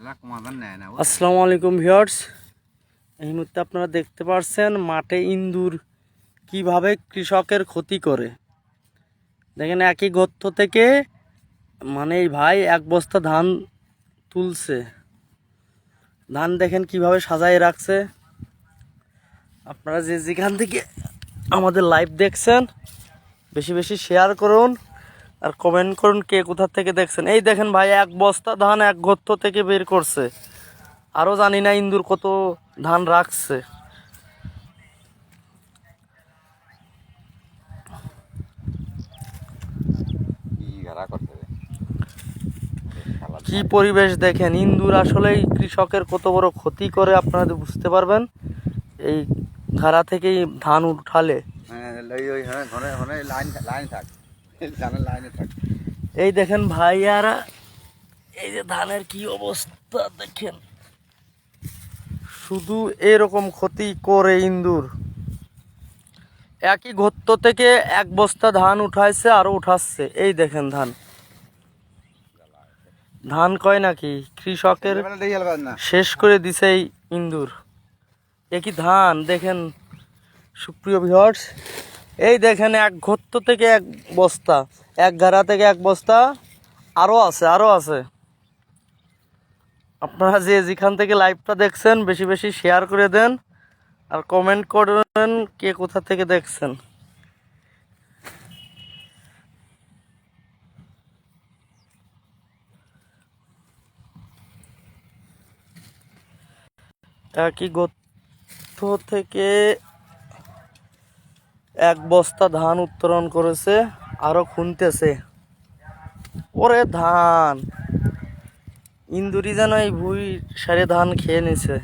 আসসালামু আলাইকুম ভিউয়ার্স। এই মুহূর্তে আপনারা দেখতে পাচ্ছেন মাঠে ইন্দুর কীভাবে কৃষকের ক্ষতি করে। দেখেন একই গর্ত থেকে মানে এই ভাই এক বস্তা ধান তুলছে। ধান দেখেন কীভাবে সাজায় রাখছে। আপনারা যে যেখান থেকে আমাদের লাইভ দেখছেন, বেশি বেশি শেয়ার করুন। আর কমেন্ট করুন কে কোথা থেকে দেখছেন। এই দেখেন ভাই, এক বস্তা ধান এক গর্ত থেকে বের করছে। আরও জানি না ইন্দুর কত ধান রাখছে। কি পরিবেশ দেখেন, ইন্দুর আসলেই কৃষকের কত বড় ক্ষতি করে, আপনারা বুঝতে পারবেন। এই ঘাড়া থেকেই ধান উঠালে। এই দেখেন ভাইয়ারা এই যে ধানের কি অবস্থা দেখেন। শুধু এরকম ক্ষতি করে ইন্দুর। একই গর্ত থেকে এক বস্তা ধান উঠাইছে আরও উঠাচ্ছে। এই দেখেন ধান। ধান কয় নাকি? কৃষকের শেষ করে দিছে এই ইন্দুর। একই ধান? দেখেন সুপ্রিয় ভিউয়ার্স এই দেখেন এক ঘত্ত থেকে এক বস্তা, এক ঘাড়া থেকে এক বস্তা আরও আছে আরও আছে। আপনারা যে যেখান থেকে লাইভটা দেখছেন, বেশি বেশি শেয়ার করে দেন আর কমেন্ট করবেন কে কোথা থেকে দেখছেন। একই গর্ত থেকে এক বস্তা ধান উত্তোলন করেছে, আরও খুনতেছে। ওরে ধান, ইন্দুরি যেন এই ভুই সারে ধান খেয়ে নিছে।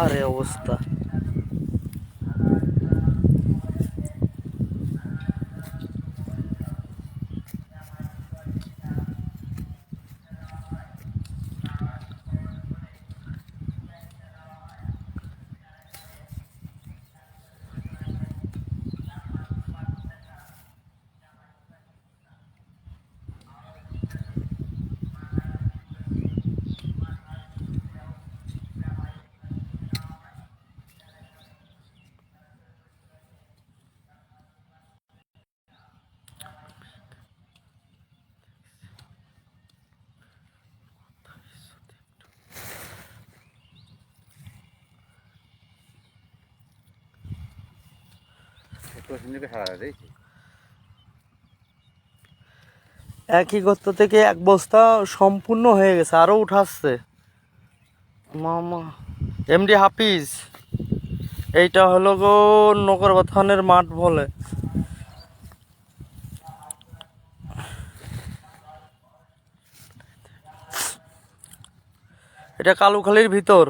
আরে অবস্থা। একই গর্ত থেকে এক বস্তা সম্পূর্ণ হয়ে গেছে, আরও উঠাচ্ছে। মামা। এমডি হাফিজ, এইটা হলো গো নগরবাথানের মাঠ বলে। এটা কালুখালির ভিতর।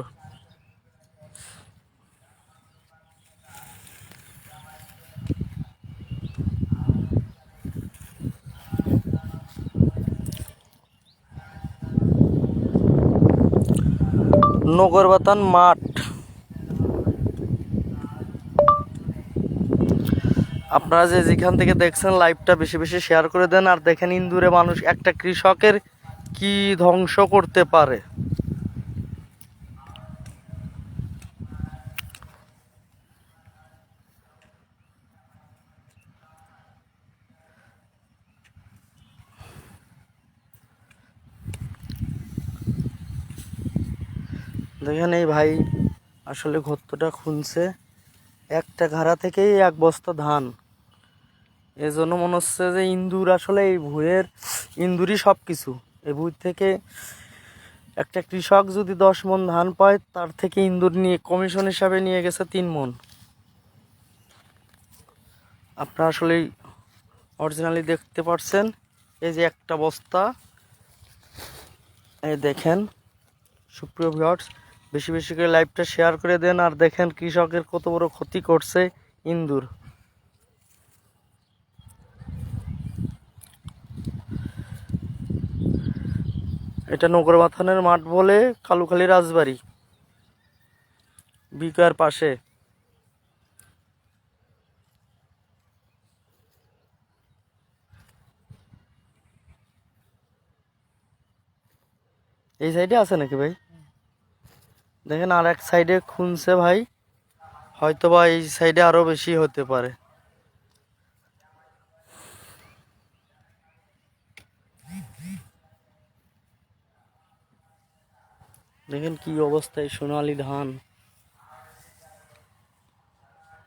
নগরবাতান মাঠ। আপনারা যে যেখান থেকে দেখছেন লাইভটা বেশি বেশি শেয়ার করে দেন, আর দেখেন ইন্দুরে মানুষ একটা কৃষকের কি ধ্বংস করতে পারে। দেখেন এই ভাই আসলে ঘত্তটা খুনছে। একটা ঘাড়া থেকেই এক বস্তা ধান। এজন্য মনে হচ্ছে যে ইন্দুর আসলে এই ভুঁয়ের ইন্দুরই সব কিছু এই ভুঁই থেকে একটা কৃষক যদি দশ মন ধান পায়, তার থেকে ইন্দুর নিয়ে, কমিশন হিসাবে নিয়ে গেছে তিন মন। আপনারা আসলে অরিজিনালি দেখতে পাচ্ছেন এই যে একটা বস্তা। এই দেখেন, সুপ্রিয় ভিউয়ার্স বেশি বেশি করে লাইভটা শেয়ার করে দেন আর দেখেন কৃষকের কত বড় ক্ষতি করছে ইন্দুর। এটা নগরমাথানের মাঠ বলে কালুখালী রাজবাড়ি, বিকার পাশে। এই সাইডে আছে নাকি ভাই? দেখেন আর এক সাইডে খুনছে ভাই। হয়তো বা এই সাইডে আরও বেশি হতে পারে। দেখেন কি অবস্থায় সোনালী ধান।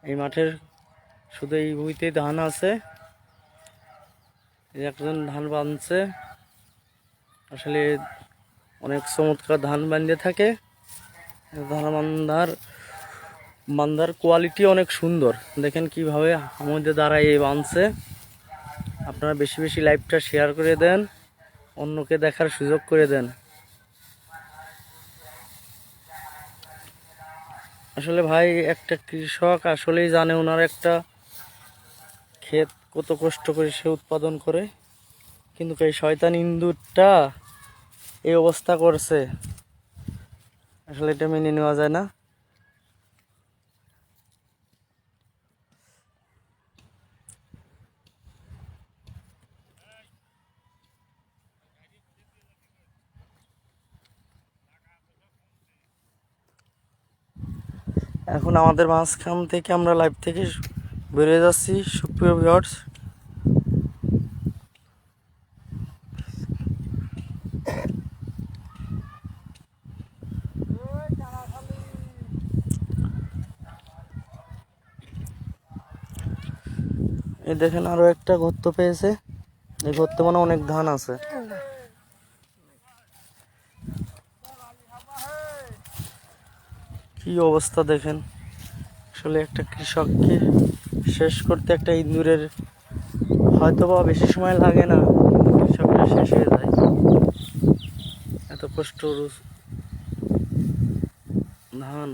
এই মাঠের শুধু এই ভুঁইতে ধান আছে। একজন ধান বাঁধছে। আসলে অনেক চমৎকার ধান বাঁধতে থাকে। ধান বান্ধার বান্ধার কোয়ালিটি অনেক সুন্দর। দেখেন কীভাবে আমাদের দ্বারা এই বাঁধছে আপনারা বেশি বেশি লাইভটা শেয়ার করে দেন, অন্যকে দেখার সুযোগ করে দেন। আসলে ভাই, একটা কৃষক আসলেই জানে ওনার একটা ক্ষেত কত কষ্ট করে সে উৎপাদন করে। কিন্তু এই শয়তান ইন্দুরটা এই অবস্থা করছে। আসলে এটা মেনে নেওয়া যায় না। এখন আমাদের মাঝখান থেকে আমরা লাইভ থেকে বেরিয়ে যাচ্ছি, সুপ্রিয় ভিউয়ার্স এই দেখেন আরও একটা গর্ত পেয়েছে। এই গর্তে মানে অনেক ধান আছে। কি অবস্থা দেখেন? আসলে একটা কৃষককে শেষ করতে একটা ইঁদুরের হয়তো বা বেশি সময় লাগে না কৃষকটা শেষ হয়ে যায়। এত কষ্ট ধান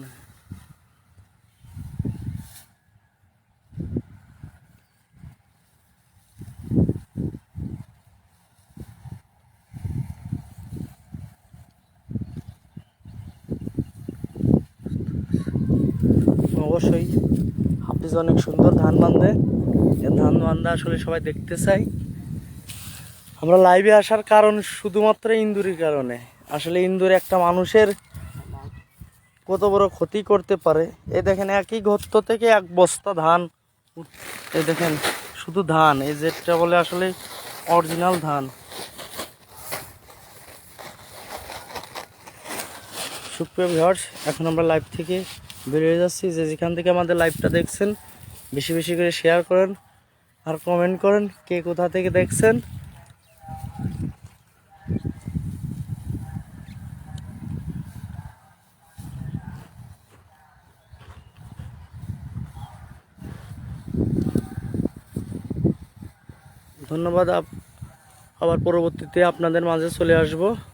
অবশ্যই। হাফিজ অনেক সুন্দর ধান বান্ধে এ ধান বান্ধা আসলে সবাই দেখতে চাই আমরা লাইভে আসার কারণ শুধুমাত্র ইন্দুরের কারণে। আসলে ইন্দুর একটা মানুষের কত বড় ক্ষতি করতে পারে। এই দেখেন একই গর্ত থেকে এক বস্তা ধান এই দেখেন, শুধু ধান, এই যেটা বলে আসলে অরিজিনাল ধান। সুপ্রিয় ভিউয়ার্স, এখন আমরা লাইভ থেকে বেরিয়ে যাচ্ছি, যে যেখান থেকে আমাদের লাইভটা দেখছেন, বেশি বেশি করে শেয়ার করেন আর কমেন্ট করেন কে কোথা থেকে দেখছেন। ধন্যবাদ আবার পরবর্তীতে আপনাদের মাঝে চলে আসব।